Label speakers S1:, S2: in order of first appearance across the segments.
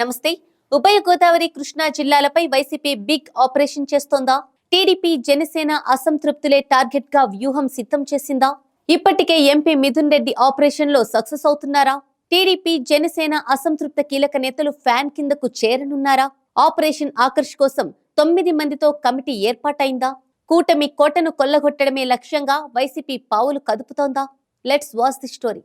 S1: నమస్తే. ఉభయ గోదావరి కృష్ణా జిల్లాలపై వైసీపీ బిగ్ ఆపరేషన్ చేస్తోందా? టీడీపీ జనసేన అసంతృప్తులే టార్గెట్గా వ్యూహం సిద్ధం చేసిందా? ఇప్పటికే ఎంపీ మిథున్ రెడ్డి ఆపరేషన్లో సక్సెస్ అవుతున్నారా? టీడీపీ జనసేన అసంతృప్త కీలక నేతలు ఫ్యాన్ కిందకు చేరనున్నారా? ఆపరేషన్ ఆకర్ష్ కోసం తొమ్మిది మందితో కమిటీ ఏర్పాటైందా? కూటమి కోటను కొల్లగొట్టడమే లక్ష్యంగా వైసీపీ పావులు కదుపుతోందా? Let's watch the story.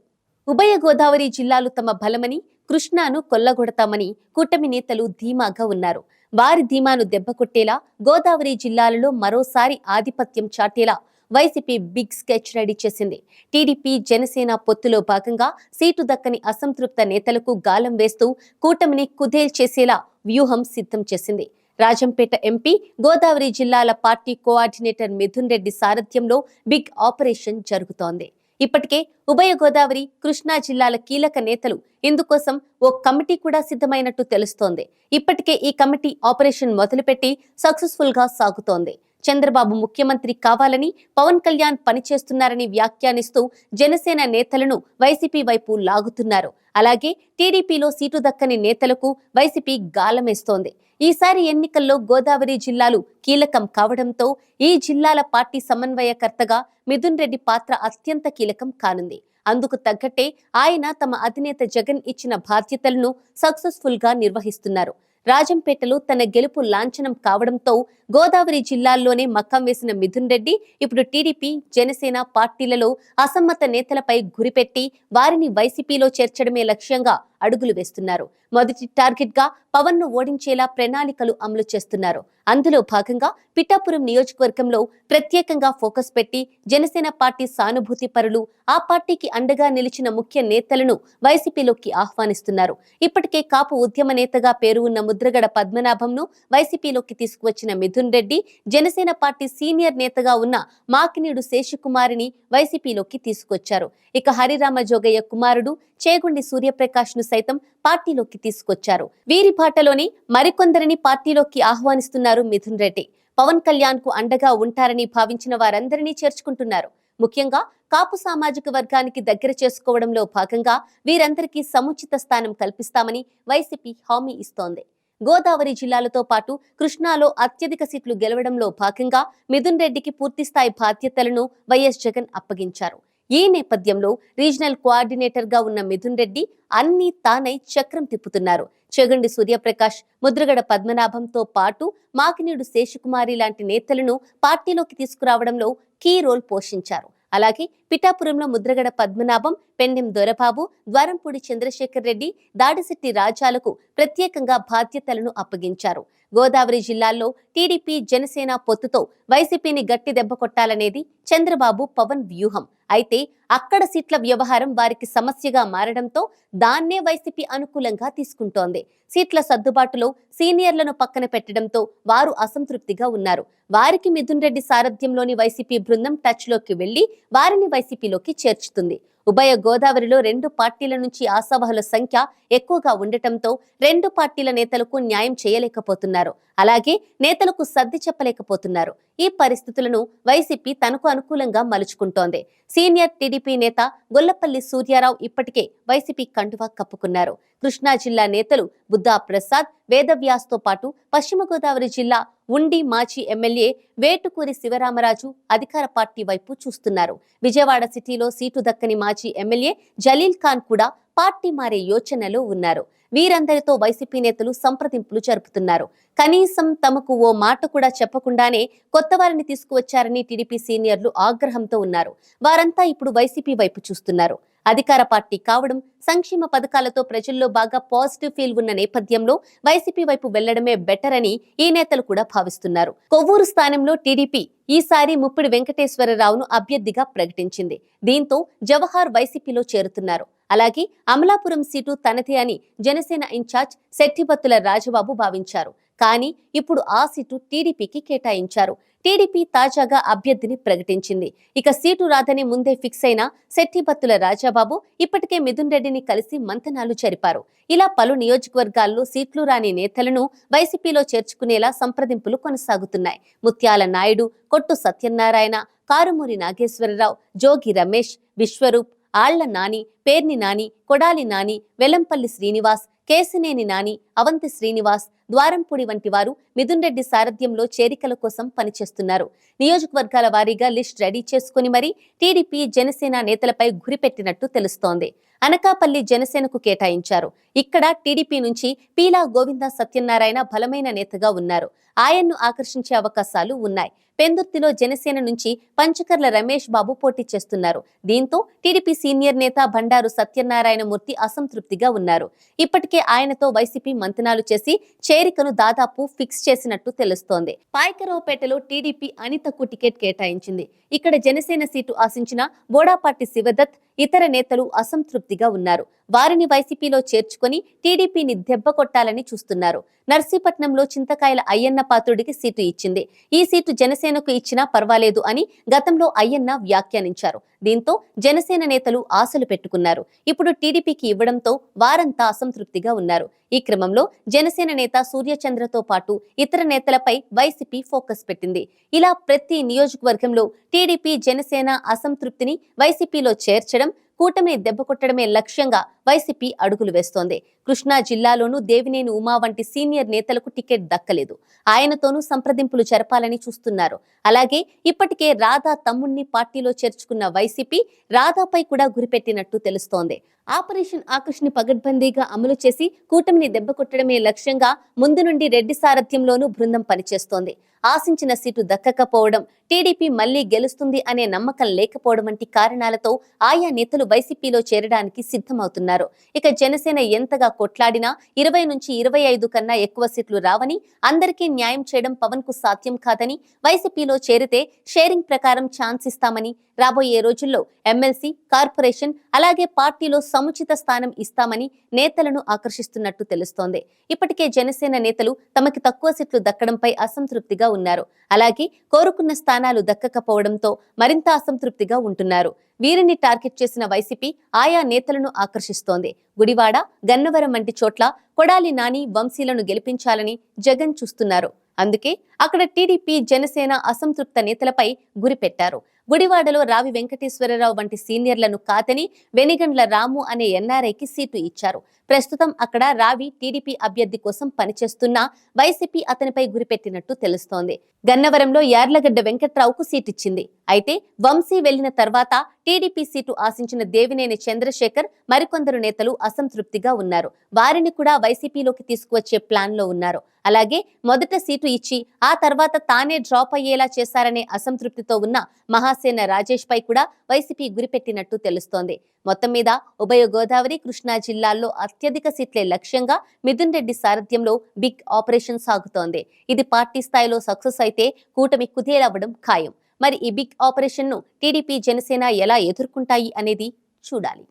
S1: ఉభయ గోదావరి జిల్లాలు తమ బలమని కృష్ణాను కొల్లగొడతామని కూటమి నేతలు ధీమాగా ఉన్నారు. వారి ధీమాను దెబ్బకొట్టేలా గోదావరి జిల్లాలలో మరోసారి ఆధిపత్యం చాటేలా వైసీపీ బిగ్ స్కెచ్ రెడీ చేసింది. టీడీపీ జనసేన పొత్తులో భాగంగా సీటు దక్కని అసంతృప్త నేతలకు గాలం వేస్తూ కూటమిని కుదేల్ చేసేలా వ్యూహం సిద్ధం చేసింది. రాజంపేట ఎంపీ గోదావరి జిల్లాల పార్టీ కోఆర్డినేటర్ మిథున్ రెడ్డి సారథ్యంలో బిగ్ ఆపరేషన్ జరుగుతోంది. ఇప్పటికే ఉభయ గోదావరి కృష్ణా జిల్లాల కీలక నేతలు ఇందుకోసం ఓ కమిటీ కూడా సిద్ధమైనట్టు తెలుస్తోంది. ఇప్పటికే ఈ కమిటీ ఆపరేషన్ మొదలుపెట్టి సక్సెస్ఫుల్గా సాగుతోంది. చంద్రబాబు ముఖ్యమంత్రి కావాలని పవన్ కళ్యాణ్ పనిచేస్తున్నారని వ్యాఖ్యానిస్తూ జనసేన నేతలను వైసీపీ వైపు లాగుతున్నారు. అలాగే టీడీపీలో సీటు దక్కని నేతలకు వైసీపీ గాలమేస్తోంది. ఈసారి ఎన్నికల్లో గోదావరి జిల్లాలు కీలకం కావడంతో ఈ జిల్లాల పార్టీ సమన్వయకర్తగా మిథున్ రెడ్డి పాత్ర అత్యంత కీలకం కానుంది. అందుకు తగ్గట్టే ఆయన తమ అధినేత జగన్ ఇచ్చిన బాధ్యతలను సక్సెస్ఫుల్గా నిర్వహిస్తున్నారు. రాజంపేటలో తన గెలుపు లాంఛనం కావడంతో గోదావరి జిల్లాల్లోనే మక్కం వేసిన మిథున్ రెడ్డి ఇప్పుడు టీడీపీ జనసేన పార్టీలలో అసమ్మత నేతలపై గురిపెట్టి వారిని వైసీపీలో చేర్చడమే లక్ష్యంగా అడుగులు వేస్తున్నారు. మొదటి టార్గెట్గా పవన్ను ఓడించేలా ప్రణాళికలు అమలు చేస్తున్నారు. అందులో భాగంగా పిఠాపురం నియోజకవర్గంలో ప్రత్యేకంగా ఫోకస్ పెట్టి జనసేన పార్టీ సానుభూతి పరులు ఆ పార్టీకి అండగా నిలిచిన ముఖ్య నేతలను వైసీపీలోకి ఆహ్వానిస్తున్నారు. ఇప్పటికే కాపు ఉద్యమ నేతగా పేరు ఉన్న ముద్రగడ పద్మనాభంను వైసీపీలోకి తీసుకువచ్చిన మిథున్ రెడ్డి జనసేన పార్టీ సీనియర్ నేతగా ఉన్న మాకినీడు శేషకుమారిని వైసీపీలోకి తీసుకొచ్చారు. ఇక హరిరామ జోగయ్య కుమారుడు చేగుండి సూర్యప్రకాష్ను సైతం పార్టీలోకి తీసుకొచ్చారు. వీరి బాటలోని మరికొందరిని పార్టీలోకి ఆహ్వానిస్తున్నారు మిథున్ రెడ్డి. పవన్ కళ్యాణ్కు అండగా ఉంటారని భావించిన వారందరినీ చేర్చుకుంటున్నారు. ముఖ్యంగా కాపు సామాజిక వర్గానికి దగ్గర చేసుకోవడంలో భాగంగా వీరందరికీ సముచిత స్థానం కల్పిస్తామని వైసీపీ హామీ ఇస్తోంది. గోదావరి జిల్లాలతో పాటు కృష్ణాలో అత్యధిక సీట్లు గెలవడంలో భాగంగా మిథున్ రెడ్డికి పూర్తిస్థాయి బాధ్యతలను వైఎస్ జగన్ అప్పగించారు. ఈ నేపథ్యంలో రీజనల్ కోఆర్డినేటర్గా ఉన్న మిథున్ రెడ్డి అన్ని తానై చక్రం తిప్పుతున్నారు. చెగండి సూర్యప్రకాష్ ముద్రగడ పద్మనాభంతో పాటు మాకినీడు శేషకుమారి లాంటి నేతలను పార్టీలోకి తీసుకురావడంలో కీ రోల్ పోషించారు. అలాగే పిఠాపురంలో ముద్రగడ పద్మనాభం పెండెం దొరబాబు ద్వారంపూడి చంద్రశేఖర్ రెడ్డి దాడిశెట్టి రాజాలకు ప్రత్యేకంగా బాధ్యతలను అప్పగించారు. గోదావరి జిల్లాల్లో టీడీపీ జనసేన పొత్తుతో వైసీపీని గట్టి దెబ్బ కొట్టాలనేది చంద్రబాబు పవన్ వ్యూహం. అయితే అక్కడ సీట్ల వ్యవహారం వారికి సమస్యగా మారడంతో దాన్నే వైసీపీ అనుకూలంగా తీసుకుంటోంది. సీట్ల సర్దుబాటులో సీనియర్లను పక్కన పెట్టడంతో వారు అసంతృప్తిగా ఉన్నారు. వారికి మిథున్ రెడ్డి సారథ్యంలోని వైసీపీ బృందం టచ్లోకి వెళ్ళి వారిని వైసీపీలోకి చేర్చుతుంది. ఉభయ గోదావరిలో రెండు పార్టీల నుంచి ఆశావహుల సంఖ్య ఎక్కువగా ఉండటంతో రెండు పార్టీల నేతలకు న్యాయం చేయలేకపోతున్నారు. అలాగే నేతలకు సర్ది చెప్పలేకపోతున్నారు. ఈ పరిస్థితులను వైసీపీ తనకు అనుకూలంగా మలుచుకుంటోంది. సీనియర్ టీడీపీ నేత గొల్లపల్లి సూర్యారావు ఇప్పటికే వైసీపీ కండువా కప్పుకున్నారు. కృష్ణా జిల్లా నేతలు బుద్ధా ప్రసాద్ వేదవ్యాస్తో పాటు పశ్చిమ గోదావరి జిల్లా ఉండి మాజీ ఎమ్మెల్యే వేటుకూరి శివరామరాజు అధికార పార్టీ వైపు చూస్తున్నారు. విజయవాడ సిటీలో సీటు దక్కని మాజీ ఎమ్మెల్యే జలీల్ ఖాన్ కూడా పార్టీ మారే యోచనలో ఉన్నారు. వీరందరితో వైసీపీ నేతలు సంప్రదింపులు జరుపుతున్నారు. కనీసం తమకు ఓ మాట కూడా చెప్పకుండానే కొత్త వారిని తీసుకువచ్చారని టీడీపీ సీనియర్లు ఆగ్రహంతో ఉన్నారు. వారంతా ఇప్పుడు వైసీపీ వైపు చూస్తున్నారు. అధికార పార్టీ కావడం సంక్షేమ పథకాలతో ప్రజల్లో బాగా పాజిటివ్ ఫీల్ ఉన్న నేపథ్యంలో వైసీపీ వైపు వెళ్ళడమే బెటర్ అని ఈ నేతలు కూడా భావిస్తున్నారు. కొవ్వూరు స్థానంలో టీడీపీ ఈసారి ముప్పిడి వెంకటేశ్వరరావును అభ్యర్థిగా ప్రకటించింది. దీంతో జవహర్ వైసీపీలో చేరుతున్నారు. అలాగే అమలాపురం సీటు తనదే అని జనసేన ఇన్ఛార్జ్ శెట్టిబత్తుల రాజబాబు భావించారు. కానీ ఇప్పుడు ఆ సీటు టీడీపీకి కేటాయించారు. టీడీపీ తాజాగా అభ్యర్థిని ప్రకటించింది. ఇక సీటు రాదని ముందే ఫిక్స్ అయిన శెట్టిబత్తుల రాజాబాబు ఇప్పటికే మిథున్ రెడ్డిని కలిసి మంతనాలు జరిపారు. ఇలా పలు నియోజకవర్గాల్లో సీట్లు రాని నేతలను వైసీపీలో చేర్చుకునేలా సంప్రదింపులు కొనసాగుతున్నాయి. ముత్యాల నాయుడు కొట్టు సత్యనారాయణ కారుమూరి నాగేశ్వరరావు జోగి రమేష్ విశ్వరూప్ ఆళ్ళ నాని పేర్ని నాని కొడాలి నాని వెలంపల్లి శ్రీనివాస్ కేసినేని నాని అవంతి శ్రీనివాస్ ద్వారంపూడి వంటి వారు మిథున్ రెడ్డి సారథ్యంలో చేరికల కోసం పనిచేస్తున్నారు. నియోజకవర్గాల వారీగా లిస్ట్ రెడీ చేసుకుని మరీ టీడీపీ జనసేన నేతలపై గురిపెట్టినట్టు తెలుస్తోంది. అనకాపల్లి జనసేనకు కేటాయించారు. ఇక్కడ టీడీపీ నుంచి పీలా గోవింద సత్యనారాయణ బలమైన నేతగా ఉన్నారు. ఆయన్ను ఆకర్షించే అవకాశాలు ఉన్నాయి. పెందుర్తిలో జనసేన నుంచి పంచకర్ల రమేష్ బాబు పోటీ చేస్తున్నారు. దీంతో టీడీపీ సీనియర్ నేత బండారు సత్యనారాయణ మూర్తి అసంతృప్తిగా ఉన్నారు. ఇప్పటికే ఆయనతో వైసీపీ మంతనాలు చేసి చేరికను దాదాపు ఫిక్స్ చేసినట్టు తెలుస్తోంది. పాయకరావుపేటలో టీడీపీ అనితకు టికెట్ కేటాయించింది. ఇక్కడ జనసేన సీటు ఆశించిన బోడాపాటి శివదత్ ఇతర నేతలు అసంతృప్తిగా ఉన్నారు. వారిని వైసీపీలో చేర్చుకొని టీడీపీని దెబ్బ కొట్టాలని చూస్తున్నారు. నర్సీపట్నంలో చింతకాయల అయ్యన్న పాత్రుడికి సీటు ఇచ్చింది. ఈ సీటు జనసేనకు ఇచ్చినా పర్వాలేదు అని గతంలో అయ్యన్న వ్యాఖ్యానించారు. దీంతో జనసేన నేతలు ఆశలు పెట్టుకున్నారు. ఇప్పుడు టీడీపీకి ఇవ్వడంతో వారంతా అసంతృప్తిగా ఉన్నారు. ఈ క్రమంలో జనసేన నేత సూర్యచంద్రతో పాటు ఇతర నేతలపై వైసీపీ ఫోకస్ పెట్టింది. ఇలా ప్రతి నియోజకవర్గంలో టీడీపీ జనసేన అసంతృప్తిని వైసీపీలో చేర్చడం కూటమిని దెబ్బకొట్టడమే లక్ష్యంగా వైసీపీ అడుగులు వేస్తోంది. కృష్ణా జిల్లాలోనూ దేవినేని ఉమా వంటి సీనియర్ నేతలకు టికెట్ దక్కలేదు. ఆయనతోనూ సంప్రదింపులు జరపాలని చూస్తున్నారు. అలాగే ఇప్పటికే రాధా తమ్ముణ్ణి పార్టీలో చేర్చుకున్న వైసీపీ రాధాపై కూడా గురిపెట్టినట్టు తెలుస్తోంది. ఆపరేషన్ ఆకర్ష్ని పగడ్బందీగా అమలు చేసి కూటమిని దెబ్బకొట్టడమే లక్ష్యంగా ముందు నుండి రెడ్డి సారథ్యంలోనూ బృందం పనిచేస్తోంది. ఆశించిన సీటు దక్కకపోవడం టీడీపీ మళ్ళీ గెలుస్తుంది అనే నమ్మకం లేకపోవడం వంటి కారణాలతో ఆయా నేతలు వైసీపీలో చేరడానికి సిద్ధమవుతున్నారు. ఇక జనసేన ఎంతగా కొట్లాడినా ఇరవై నుంచి ఇరవై ఐదు కన్నా ఎక్కువ సీట్లు రావని అందరికీ న్యాయం చేయడం పవన్కు సాధ్యం కాదని వైసీపీలో చేరితే షేరింగ్ ప్రకారం ఛాన్స్ ఇస్తామని రాబోయే రోజుల్లో ఎమ్మెల్సీ కార్పొరేషన్ అలాగే పార్టీలో సముచిత స్థానం ఇస్తామని నేతలను ఆకర్షిస్తున్నట్టు తెలుస్తోంది. ఇప్పటికే జనసేన నేతలు తమకి తక్కువ సీట్లు దక్కడంపై అసంతృప్తిగా ఉన్నారు. అలాగే కోరుకున్న స్థానాలు దక్కకపోవడంతో మరింత అసంతృప్తిగా ఉంటున్నారు. వీరిని టార్గెట్ చేసిన వైసీపీ ఆయా నేతలను ఆకర్షిస్తోంది. గుడివాడ గన్నవరం వంటి చోట్ల కొడాలి నాని వంశీలను గెలిపించాలని జగన్ చూస్తున్నారు. అందుకే అక్కడ టీడీపీ జనసేన అసంతృప్త నేతలపై గురిపెట్టారు గుడివాడలో రావి వెంకటేశ్వరరావు వంటి సీనియర్లను కాదని వెనిగండ్ల రాము అనే ఎన్ఆర్ఐకి సీటు ఇచ్చారు. ప్రస్తుతం అక్కడ రావి టీడీపీ అభ్యర్థి కోసం పనిచేస్తున్న వైసీపీ అతనిపై గురిపెట్టినట్టు తెలుస్తోంది. గన్నవరంలో యార్లగడ్డ వెంకట్రావుకు సీటిచ్చింది. అయితే వంశీ వెళ్ళిన తర్వాత టీడీపీ సీటు ఆశించిన దేవినేని చంద్రశేఖర్ మరికొందరు నేతలు అసంతృప్తిగా ఉన్నారు. వారిని కూడా వైసీపీలోకి తీసుకువచ్చే ప్లాన్లో ఉన్నారు. అలాగే మొదట సీటు ఇచ్చి ఆ తర్వాత తానే డ్రాప్ అయ్యేలా చేశారనే అసంతృప్తితో ఉన్న మహాసేన రాజేష్ పై కూడా వైసీపీ గురిపెట్టినట్టు తెలుస్తోంది. మొత్తం మీద ఉభయ గోదావరి కృష్ణా జిల్లాల్లో అత్యధిక సీట్లే లక్ష్యంగా మిథున్ రెడ్డి సారథ్యంలో బిగ్ ఆపరేషన్ సాగుతోంది. ఇది పార్టీ స్థాయిలో సక్సెస్ అయితే కూటమి కుదేలవ్వడం ఖాయం. మరి ఈ బిగ్ ఆపరేషన్ను టీడీపీ జనసేన ఎలా ఎదుర్కొంటాయి అనేది చూడాలి.